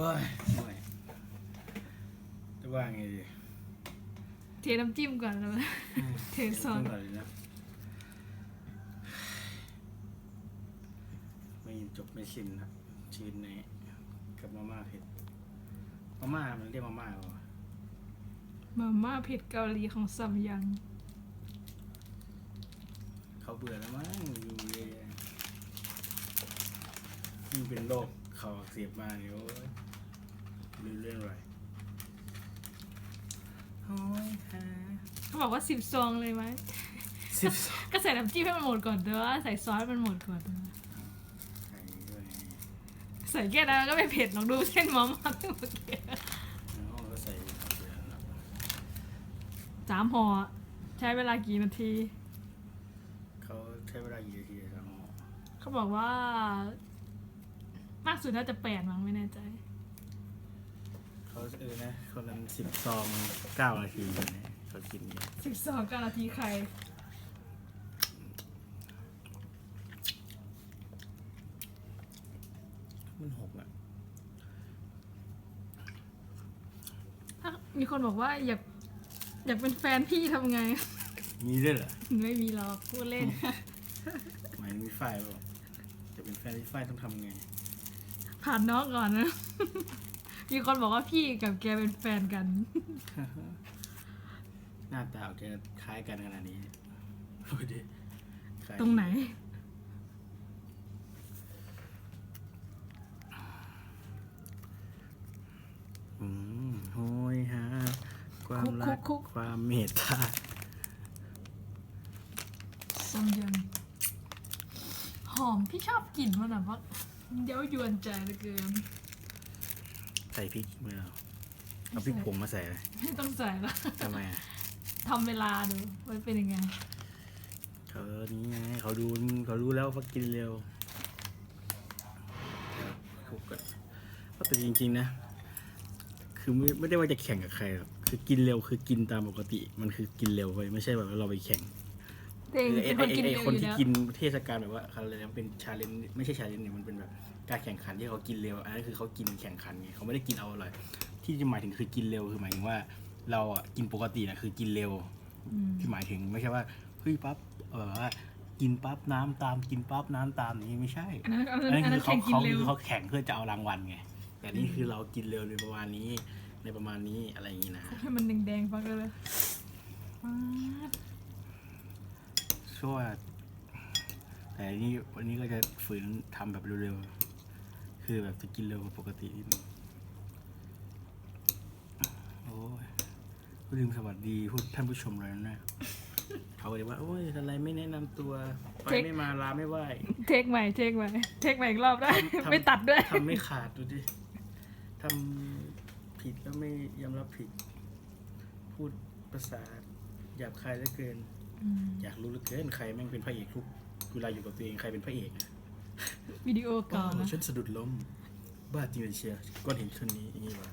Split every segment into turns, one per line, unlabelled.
อ้ยเหนื่อยจะว่าไงดี
เทน้ำจิ้มก่อนแล้วเทซอส
เดี๋ยวก่อนเลยนะไม่จบไม่สิ้นนะชีวิตนี้กับมาม่าเผ็ดมาม่ามันเรียกมาม่าเหรอวะ
มาม่าเผ็ดเกาหลีของซัมยัง
เขาเบื่อแล้วมั้งอยู่เลยยิ่งเป็นโรคเขาอักเสียบมาเนี่ยโอ้ยรู้เรื่องอะไรโอ้ยฮะ
เขาบอกว่าสิบซองเลยไหม
สิบสอง
ก็ใส่น้ำจิ้มให้มันหมดก่อนเด้อใส่ซอสให้มันหมดก่อนเด้อ
ไข่ด้วย
ใส่แค่นั้นก็ไม่เผ็ดลองดูเส้นมาม่าเมื่อกี้
แล้วก็ใส่เกลือนะ
สามห่อใช้เวลากี่นาที
เขาใช้เวลากี่นาทีครับอ๋อ
เขาบอกว่ามากสุดน่าจะแปดมั้งไม่แน่ใจ
เขาเออนะคนนั้นสิบซองเก้านาทีเนี่ยเขากินเนี่ย
สิบสองนาทีใคร
มันหกอะ
ถ้ามีคนบอกว่าอยากอยากเป็นแฟนพี่ทำไง
มีด้วยเหรอ
ไม่มีหรอกพูดเล่น
หมายถึงมีไฟล์เปล่าจะเป็นแฟนที่ไฟล์ต้องทำไง
ผ่านน้องก่อนนะ มีคนบอกว่าพี่กับแกเป็นแฟนกัน
หน้าตาออกจะคล้ายกันขนาดนี้ดูดิคล้าย
ตรงไหน
อืมโหยฮะความ
คุก
รัก
คุก
ความเมตตา
ซัมยังหอมพี่ชอบกลิ่นมันแบบว่าเย้ายวนใจเหลือเกิน
ใส่พริกไหมเอาเอาพริกผงมาใส่เลย
ไม่ต้องใส่ละ
ทำไมอะ
ทำเวลาดูว่าเป็นยังไง
เขานี่ไงเขาดูเขารู้แล้วว่ากินเร็วคลุกกันแต่จริง ๆ นะ คือไม่ไม่ได้ว่าจะแข่งกับใครหรอกคือกินเร็วคือกินตามปกติ มันคือกินเร็วไปไม่ใช่แบบว่าเราไปแข่ง
เอง
คือไอ้
เป็นคน
ไอ้
กิน
ไอ้
เร็ว
คน
อยู่
ที่
แล้ว
กินเทศกาลแบบว่าอะไรนะเป็นชาเลนจ์ไม่ใช่ชาเลนจ์เนี่ยมันเป็นแบบการแข่งขันที่เขากินเร็วอันนั้นคือเขากินแข่งขันไงเขาไม่ได้กินเอาอร่อยที่หมายถึงคือกินเร็วคือหมายถึงว่า เราอะกินปกตินะคือกินเร็ว
อืม
ที่หมายถึงไม่ใช่ว่าเฮ้ยปั๊บเออว่ากินปั๊บน้ำตามกินปั๊บน้ำตามอย่างนี้ไม่ใช่
อันนั้นอัน
อั
นั้น
น
อั
นั้นนคือ
นั้น
เขา
แข่งกิน
เขา
เร็ว
เขาแข่งเพื่อจะเอารางวัลไงแต่นี่คือเรากินเร็วในประมาณนี้ในประมาณนี้อะไรอย่างนี้นะ
ให้มันแดงๆฟังกันเลยป๊าด
ช่วยแต่อันนี่วันนี้ก็จะฝืนทำแบบเร็วๆ คือแบบจะกินเร็วกว่าปกตินิดนึงโอ้ยลืมสวัสดีพูดท่านผู้ชมเลยนะ เขาเลยว่า โอ้ยอะไรไม่แนะนำตัว ไปไม่มาลาไม่ไหว
เทคใหม่เทคใหม่เทคใหม่อีกรอบได้
ทำ
ไม่ตัดด้วย
ทำไม่ขาดดูดิทำผิดแล้วไม่ยอมรับผิด พูดภาษาหยาบคายเหลือเกิน อยากรู้เหลือเกินใครแม่งเป็นพระเอกทุกเวลาอยู่กับตัวเองใครเป็นพระเอกอะ
วิดีโอเก่า
โอ้
นะ
ฉันสะดุดล้ม บ้าจริงเลยเชียร์ก้อนหินชนนี้อย่างนี้วะ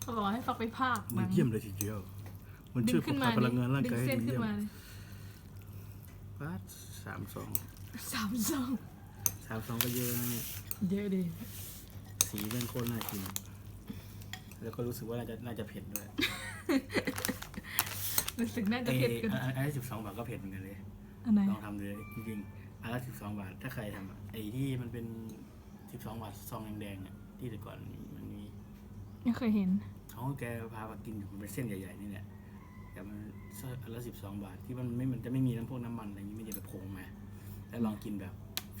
เขาบอกให้ฟังไปภาค
มันเยี่ยมเลยทีเดียว มัน
ดึ
ช่วย
ง
ป
ขึ้
ล
น
ด
มา
พลังงานร่าง
ดึ
กาย
ง
ให้
เส้น
ดี
ขึ้น
เยี่ยม
มาเลย
บ้าสามสอง
สามสอง
สามสองก็เยอะนะเนี่ย
เยอะดี
สีเรื่องโคตรน่ากิน แล้วก็รู้สึกว่าน่าจะน่าจะเผ็ดด้วย
รู้สึกน่าจะ
ไอ้
เผ็ดขึ้น
อันอันสิบสองบาทก็เผ็ดเหมือนกันเลย
อันไหน
ลองทำเลยจริงๆอันละสิบสองบาทถ้าใครทำอะไอ้ที่มันเป็นสิบสองบาทซองแดงๆอะที่แต่ก่อนมันมี
ไม่เคยเห็น
เขาแกพามากินอยู่มันเป็นเส้นใหญ่ๆนี่แหละแต่มันอันละสิบสองบาทที่มันไม่มันจะไม่มีน้ำพวกน้ำมันอะไรอย่างนี้ไม่จะแบบผงมาแล้วลองกินแบบ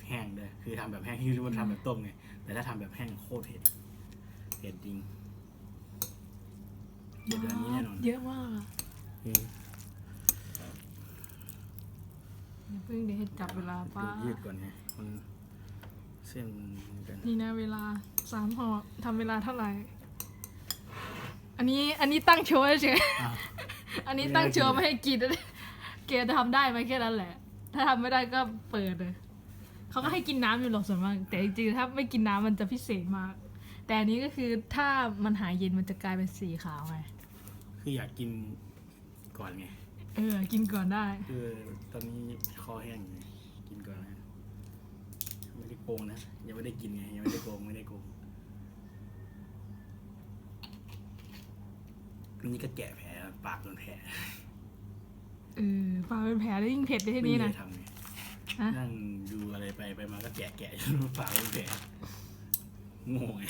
แห้งด้วยคือทำแบบแห้งที่รู้ว่าทำแบบต้มไงแต่ถ้าทำแบบแห้งโคตรเผ็ดเผ็ดจริงเผ็ดแบบนี้แน่นอน
เยอะมาก อะ
เออ
อย่าเพิ่งเดี๋ยวให้จับเวลาป้า
ดูยืดก่อนไงมันเส้นมันกัน
นี่นะเวลาสามห่อทำเวลาเท่าไหร่ อันนี้อันนี้ตั้งโชว์เฉย
อ้าว
ๆอันนี้ตั้งโชว์ไม่ให้กินเกจะทำได้ไหมแค่นั้นแหละ ถ้าทำไม่ได้ก็เปิดเลยเขาก็ให้กินน้ำอยู่หรอกส่วนมากแต่จริงๆถ้าไม่กินน้ำมันจะพิเศษมาก แต่อันนี้ก็คือถ้ามันหายเย็นมันจะกลายเป็นสีขาวไง
คืออยากกิน ก่อนไง
เออ กินก่อนได้
เออตอนนี้คอแห้งไงกินก่อนนะไม่ได้โกงนะยังไม่ได้กินไงยังไม่ได้โกงไม่ได้โกงอันนี้ก็แกะแผลปากโดนแผล
เออปากเป็นแผลแล้วยิ่งเผ็ดไปที่นี่น่ะ
ทำไงนั่งดูอะไรไปไปมาก็แกะแกะจนปากเป็นแผลโง่ไง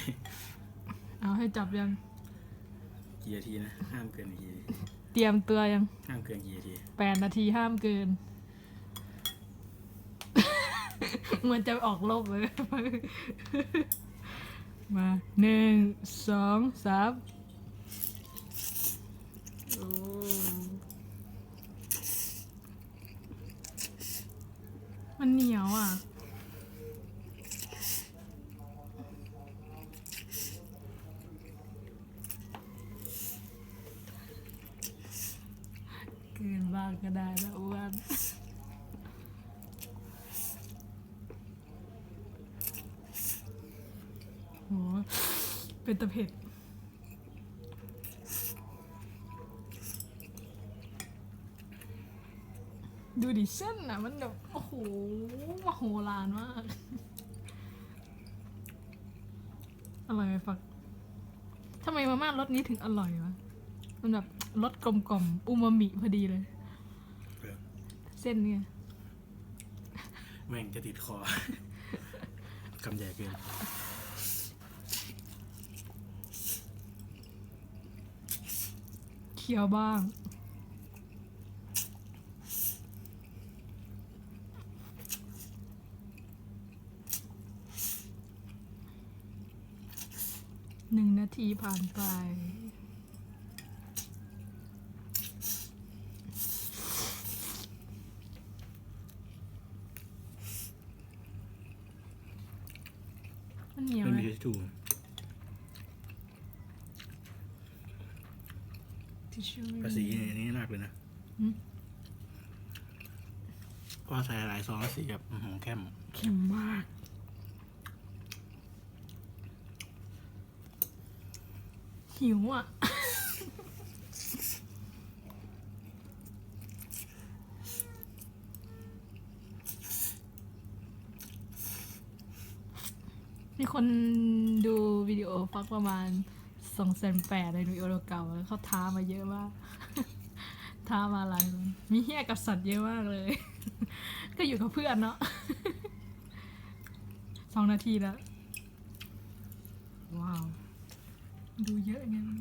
เอาให้จับยัง
กี่นาทีนะห้ามเกินกี่นาที
เตรียมตัวยัง
ห้ามเกินกี่นาที
แปดนาทีห้ามเกิน เหมือนจะออกลบเลย มาหนึ่งสองสามโอ้มันเหนียวอะ เกินบ้างก็ได้นะอ้วนโหเป็นตะเผ็ดดูดิเส้นอะ มันแบบ โอ้โหมโหฬารมาก อร่อยไหมฟักทำไมมาม่ารสนี้ถึงอร่อยวะ มันแบบรสกลมกลมๆอูมามิพอดีเลย
เส้
นเนี่ย
แม่งจะติดคอคำใหญ่เกิน
เคี้ยวบ้าง หนึ่งนาทีผ่านไป มันเห นียว
ไม่
ไหม
มีทิชชู่
ทิชชู่
ภาษีอันนี้มากเลยนะ
หืม
เพราะใส่หลายซองแล้วสีแบบอื้อหือเข้ม
เค็มมาก หิวอะ มีคนดูวิดีโอ ฟักประมาณสองแสนแปดในวิดีโอเก่าแล้วเขาท้ามาเยอะมาก ท้ามาหลายคนมีเฮี้ยกับสัตว์เยอะมากเลย ก็อยู่กับเพื่อนเนาะสองนาทีแล้ว ว้าว ดูเยอะไงมัน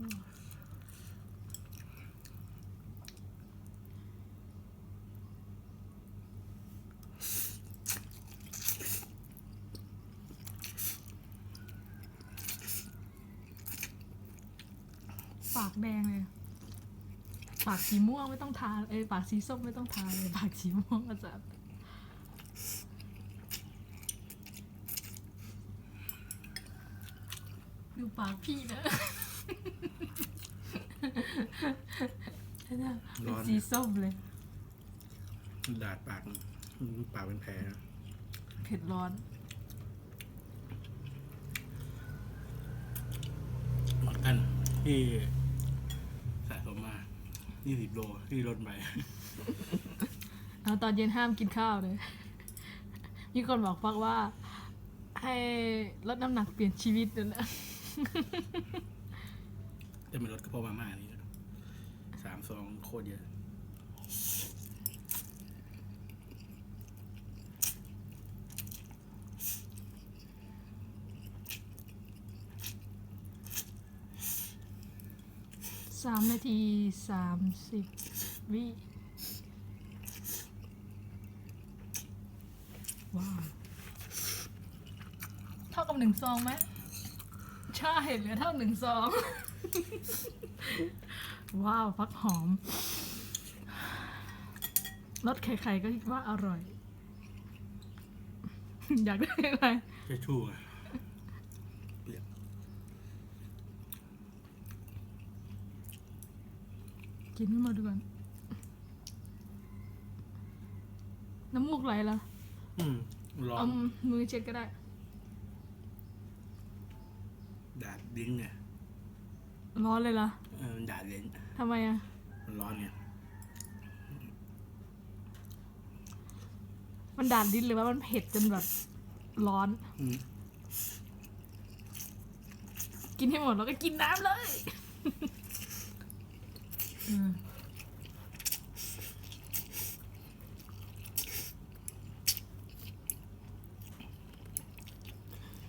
ากแดงเลย ปากสีม่วงไม่ต้องทาเอ้ยปากสีส้มไม่ต้องทาเลยปากสีม่วงอาจารย์ดูปากพี่นะเป็นสีส้มเลย
ดาดปากปากเป็นแผลนะ
เผ็ดร้อน
หมดกันที่สะสมมา ยี่สิบโลที่ลดไป
แล้วตอนเย็นห้ามกินข้าวเลยมีคนบอกฟักว่า ให้ลดน้ำหนักเปลี่ยนชีวิตเลยนะ
แต่มันลดก็เพราะมาม่านี่สามซองโคตรเยอะ
สามนาทีสามสิบวิว้าวเท่ากับหนึ่งซองไหมใช่เหลือเท่าหนึ่งซอง ว้าวฟักหอมรสไข่ๆก็คิดว่าอร่อย อยากได้อะไร
แค่ชู่อะเปลี่ยน
กินให้หมดดูก่อนน้ำมูกไหลละ
อืมร้อ
เอา
น
มือเช็ดก็ได้
ดาดลิ้นไง
ร้อนเลยละ
เออมันดาดลิ้น
ทำไมอะ
มันร้อนไง
มันดาดลิ้นหรือว่ามันเผ็ดจนแบบร้อน
อืม
กินให้หมดแล้วก็กินน้ำเลยอืม เ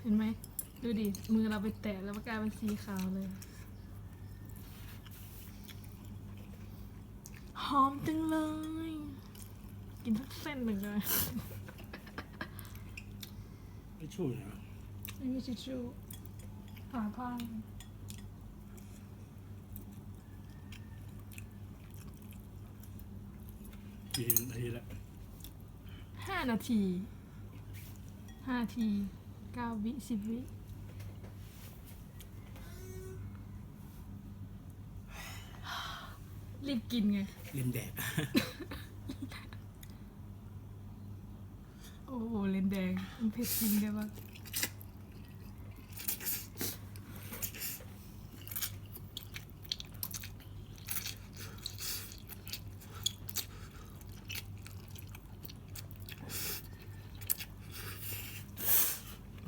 ห็นไหม ดูดิ มือเราไปแตะแล้วมันกลายเป็นสีขาวเลย หอมจังเลย กินสักเส้นหนึ่งเลย
ไม่ช่วยนะ
ไม่มีชิชชู่หาผ้า
กี่นาทีละ
ห้านาทีห้าทีเก้าวิสิบวิรีบกินไง
เล่นแดก
โอ้โหเลนแดงมันเผ็ดจริงได้ปะ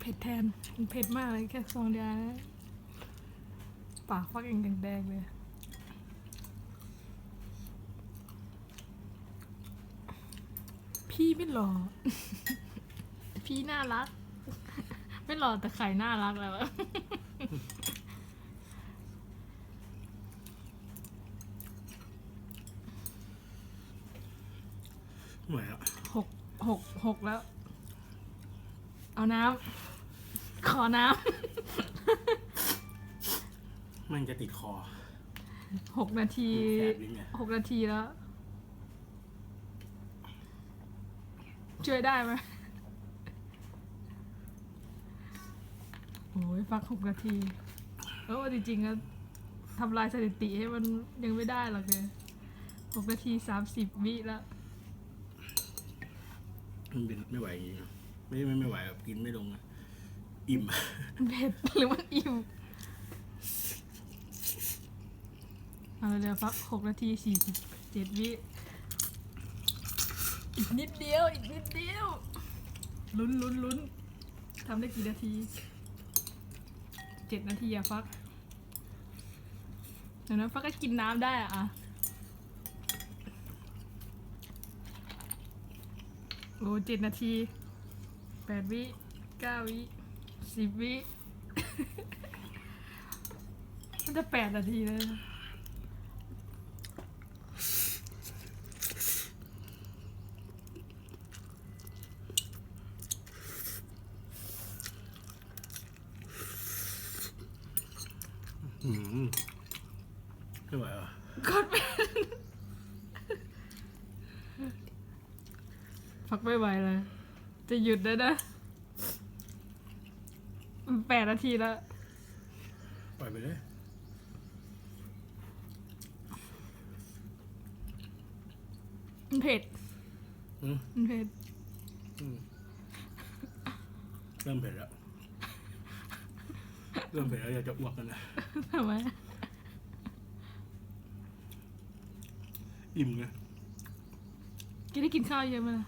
ผ็ดแทนมันเผ็ดมากเลยแค่ซองเดียวนะปากฟักเองแดงๆเลยพี่ไม่หล่อ พี่น่ารัก ไม่หล่อแต่ไข่น่ารักแล้วอะ
เหมือนอะ
หกหกหกแล้ว เอาน้ำ ขอน้
มันจะติดคอำ
หกนาที
แสบลิ้นไง
หกนาทีแล้ว ช่วยได้ไหมโอ้ยฟักหกนาทีเออจริงๆก็ทำลายสถิติให้มันยังไม่ได้หรอกเลยหกนาทีสามสิบวิแล้ว
มันเป็นไม่ไหวจริงๆไม่ไม่ไม่ไหวแบบกินไม่ลงอะ อิ่ม
เผ็ดหรือมันอิ่มเอาเร็วๆฟักหกนาทีสี่สิบเจ็ดวิ อีกนิดเดียว อีกนิดเดียว ลุ้นลุ้นลุ้นทำได้กี่นาทีเจ็ดนาทีอะฟัก เดี๋ยวนะฟักก็กินน้ำได้อะอะโอ้เจ็ดนาทีแปดวิเก้าวิ สิบวิมันจะแปดนาทีเลยนะ
อืมไม่ไหวอะ
กดเป็นฟักไม่ไหวเลยจะหยุดแล้วนะมัน แปดนาทีแล้ว
ปล่อยไปเลย
มันเผ็ด
อืม
มันเผ็ด
อืมเริ่มเผ็ดแล้ว เริ่มเผ็ดแล้วอยากจะอ้วกกันนะ
ทำไม
อิ่มไง
กินได้กินข้าวเยอะไหมล่ะ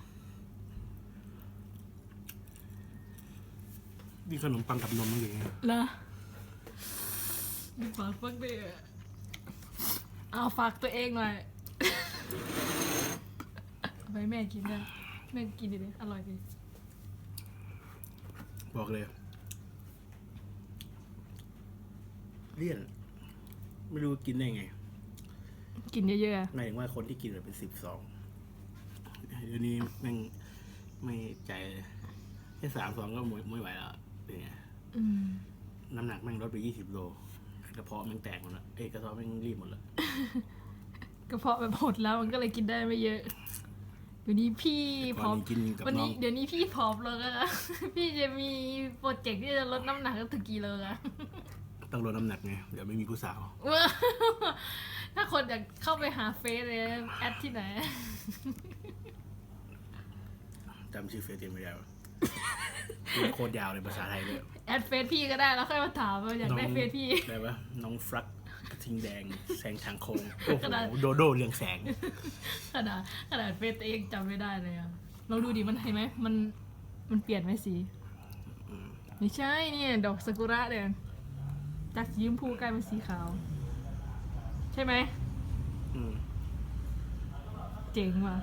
นี่ขนมปังกับนมมันอย่างเงี้ย
เหรอดูฝากฟักดิเอาฝากตัวเองหน่อยเอาไปให้แม่กินด้วยแม่กินดิดิอร่อยดี
บอกเลยเลี่ยน ไม่รู้กินได้ไง
กินเยอะๆอะ
หมายถึงว่าคนที่กินแบบเป็นสิบสองเดี๋ยวนี้แม่งไม่ใจเลยแค่สามสองก็ไม่ไม่ไหวแล้ว เป็นไง
อืม
น้ำหนักแม่งลดไปยี่สิบโลกระเพาะแม่งแตกหมดแล้วเอ้ยกระเพาะแม่งรีบหมดแล้ว
กระเพาะแบบหดแล้วมันก็เลยกินได้ไม่เยอะ เดี๋ยวนี้พี่พ
ก่
ร้
อ
อนม
นี้กินกับ
วัน
น้อ
นี้
ง
เดี๋ยวนี้พี่ผอมลงแล้วนะพี่จะมีโปรเจกต์ที่จะลดน้ำหนักถึงกี่โลอะ
ต้องลดน้ำหนักไงเดี๋ยวไม่มีผู้สาว
ถ้าคนอยากเข้าไปหาเฟซเลยแอดที่ไหน
จำชื่อเฟซเต็มไม่ได้วะ โคตรยาวเลยภาษาไทยเลย
แอดเฟซพี่ก็ได้แล้วค่อยมาถามว่าอยากได้
น้อง
เฟซพี่
อะไรวะน้องฟรักกระทิงแดงแสงทางโค้งโอ้โห
ขนาด
โดโดเรืองแสง
ขนาดขนาดเฟซตัวเองจำไม่ได้เลยอะลองดูดิมันเห็นไหมมันมันเปลี่ยนไหมสีไม่ใช่เนี่ยดอกซากุระเนี่ยจากสีชมพูกลายเป็นสีขาว ใช่ไหม
อืม
เจ๋งว่ะ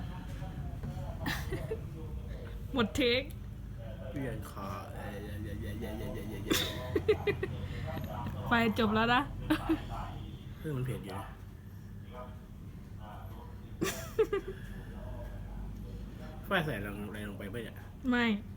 หมดเทค
เปลี่ยนคอเอ่อเยอะเยอะเยอะเยอะเยอะเยอะเยอะ
ไปจบแล้วนะ
เฮ้ยมันเผ็ดอยู่นะไฟใส่ลงอะไรลงไปปะเนี่ย
ไม่
อ